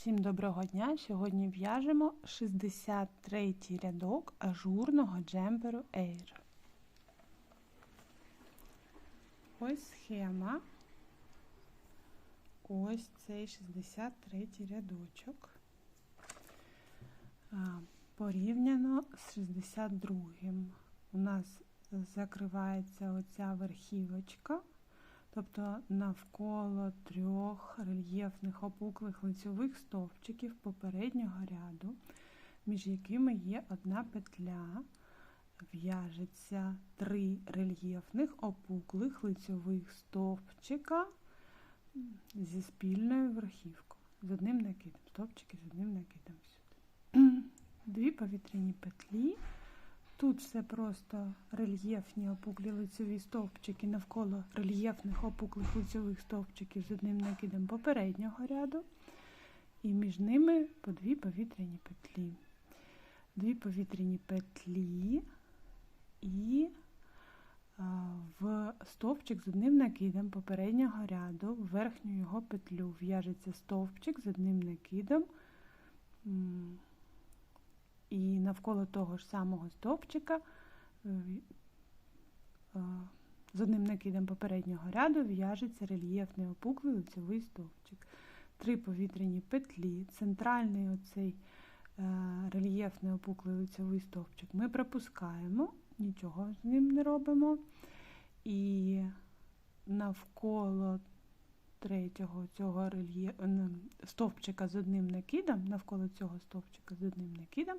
Всім доброго дня! Сьогодні в'яжемо 63 рядок ажурного джемперу Air. Ось схема. Ось цей 63 рядочок. Порівняно з 62. У нас закривається оця верхівочка. Тобто навколо трьох рельєфних опуклих лицьових стовпчиків попереднього ряду, між якими є одна петля, в'яжеться три рельєфних опуклих лицьових стовпчика зі спільною верхівкою, з одним накидом, стовпчики з одним накидом сюди. Дві повітряні петлі. Тут все просто рельєфні опуклі лицеві стовпчики навколо рельєфних опуклих лицевих стовпчиків з одним накидом попереднього ряду. І між ними по дві повітряні петлі. Дві повітряні петлі і в стовпчик з одним накидом попереднього ряду, в верхню його петлю в'яжеться стовпчик з одним накидом. І навколо того ж самого стовпчика е, е, з одним накидом попереднього ряду в'яжеться рельєфний опуклий лицевий стовпчик. Три повітряні петлі, центральний оцей е, рельєфний опуклий лицевий стовпчик ми пропускаємо, нічого з ним не робимо. І навколо третього цього рельє... стовпчика з одним накидом, навколо цього стовпчика з одним накидом,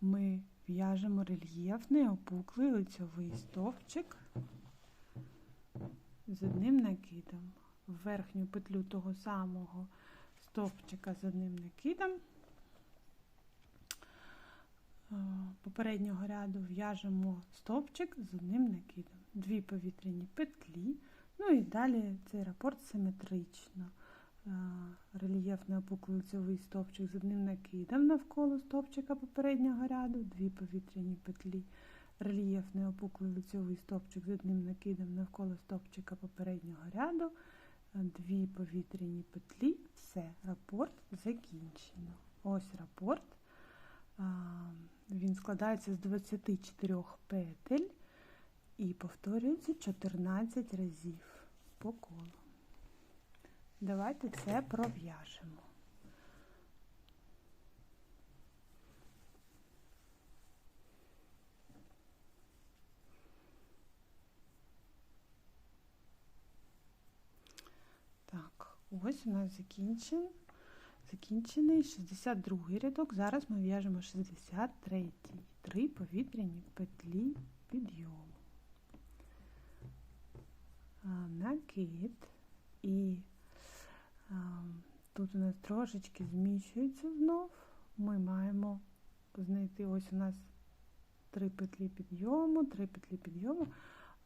ми в'яжемо рельєфний опуклий лицьовий стовпчик з одним накидом. В верхню петлю того самого стовпчика з одним накидом. Е, попереднього ряду в'яжемо стовпчик з одним накидом. Дві повітряні петлі. Ну і далі цей рапорт симетрично. Е, опуклий лицевий стовпчик з одним накидом навколо стовпчика попереднього ряду, дві повітряні петлі, рельєфний опуклий лицевий стовпчик з одним накидом навколо стовпчика попереднього ряду, е, дві повітряні петлі, все, рапорт закінчено. Ось рапорт. Е, він складається з 24 петель і повторюється 14 разів по колу. Давайте це пров'яжемо. Так, ось у нас закінчен, закінчений 62 рядок. Зараз ми в'яжемо 63 три повітряні петлі підйому. Накид і Тут у нас трошечки зміщується знов. Ми маємо знайти ось у нас три петлі підйому, три петлі підйому.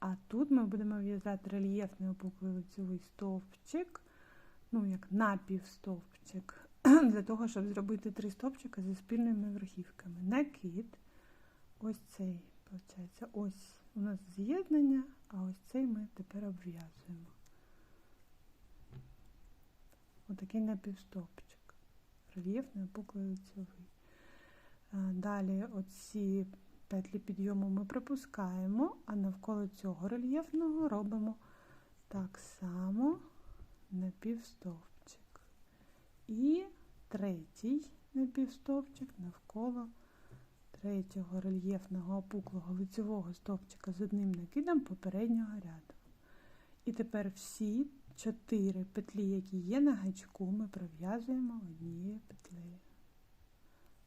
А тут ми будемо в'язати рельєфний опуклий лицевий стовпчик, ну, як напівстовпчик, для того, щоб зробити три стовпчика зі спільними верхівками. Накид, ось цей, виходить, ось у нас з'єднання, а ось цей ми тепер обв'язуємо. Отакий напівстопчик. Рельєфний опуклий лицьовий. Далі оці петлі підйому ми пропускаємо, а навколо цього рельєфного робимо так само напівстовпчик. І третій напівстовпчик навколо третього рельєфного опуклого лицевого стовпчика з одним накидом попереднього ряду. І тепер всі чотири петлі, які є на гачку, ми пров'язуємо однією петлею.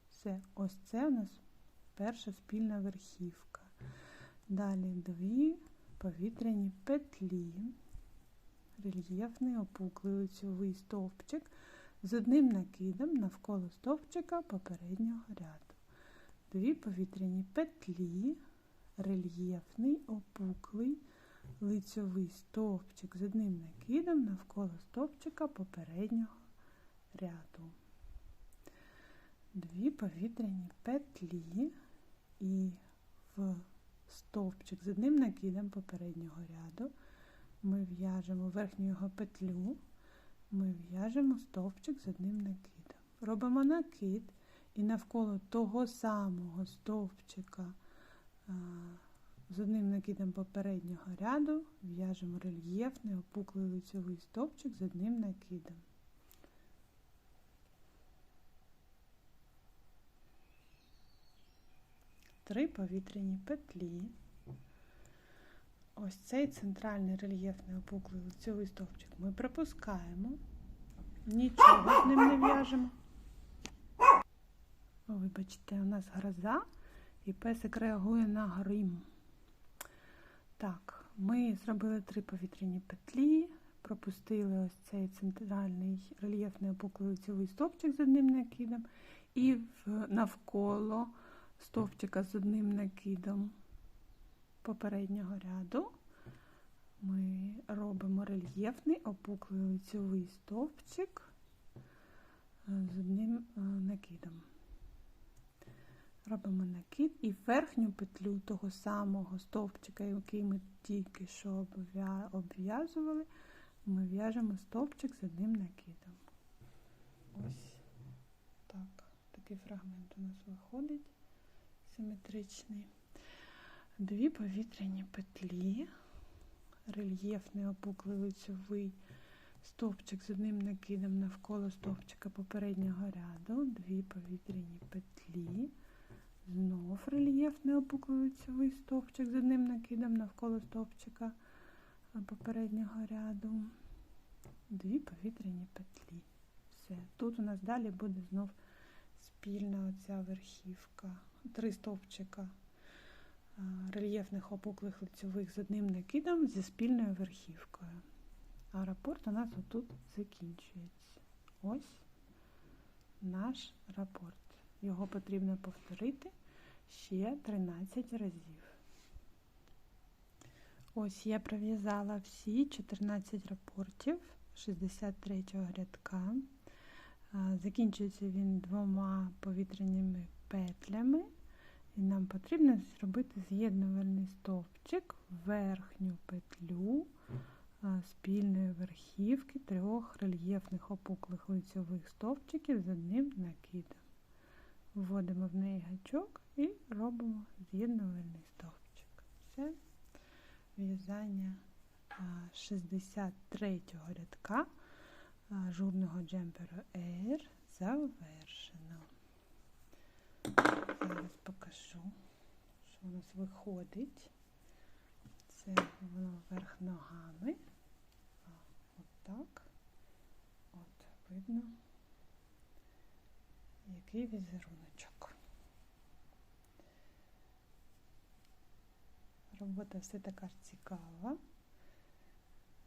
Все, ось це у нас перша спільна верхівка. Далі дві повітряні петлі, рельєфний опуклий лицьовий стовпчик з одним накидом навколо стовпчика попереднього ряду. Дві повітряні петлі, рельєфний опуклий лицьовий стовпчик з одним накидом навколо стовпчика попереднього ряду. Дві повітряні петлі і в стовпчик з одним накидом попереднього ряду ми в'яжемо верхню його петлю, ми в'яжемо стовпчик з одним накидом. робимо накид і навколо того самого стовпчика з одним накидом попереднього ряду в'яжемо рельєфний опуклий лицьовий стовпчик з одним накидом. Три повітряні петлі. Ось цей центральний рельєфний опуклий лицьовий стовпчик ми пропускаємо, нічого з ним не в'яжемо. Вибачте, у нас гроза і песик реагує на грим. Так, ми зробили три повітряні петлі, пропустили ось цей центральний рельєфний опуклий лицьовий стовпчик з одним накидом, і навколо стовпчика з одним накидом попереднього ряду ми робимо рельєфний опуклий лицьовий стовпчик е, з одним е, накидом. Робимо накид і верхню петлю того самого стовпчика, який ми тільки що обв'язували, ми в'яжемо стовпчик з одним накидом. Ось так, такий фрагмент у нас виходить симетричний. Дві повітряні петлі, рельєфний опуклий лицьовий стовпчик з одним накидом навколо стовпчика попереднього ряду, дві повітряні петлі. Знов рельєфний опуклий лицьовий стовпчик з одним накидом навколо стовпчика попереднього ряду. Дві повітряні петлі. Все. Тут у нас далі буде знов спільна оця верхівка. Три стовпчика рельєфних опуклих лицьових з одним накидом зі спільною верхівкою. А рапорт у нас отут закінчується. Ось наш рапорт. Його потрібно повторити ще 13 разів. Ось я пров'язала всі 14 рапортів 63 го рядка. Закінчується він двома повітряними петлями. І нам потрібно зробити з'єднувальний стовпчик в верхню петлю спільної верхівки трьох рельєфних опуклих лицьових стовпчиків з одним накидом. Вводимо в неї гачок і робимо з'єднувальний стовпчик. Все, в'язання 63-го рядка журного джемперу Air завершено. Зараз покажу, що у нас виходить. Це воно вверх ногами. От так. От, видно який візеруночок. Робота все така цікава,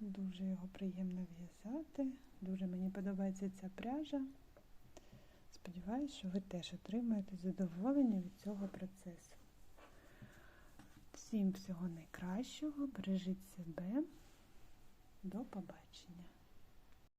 дуже його приємно в'язати, дуже мені подобається ця пряжа. Сподіваюсь, що ви теж отримаєте задоволення від цього процесу. Всім всього найкращого, бережіть себе, до побачення!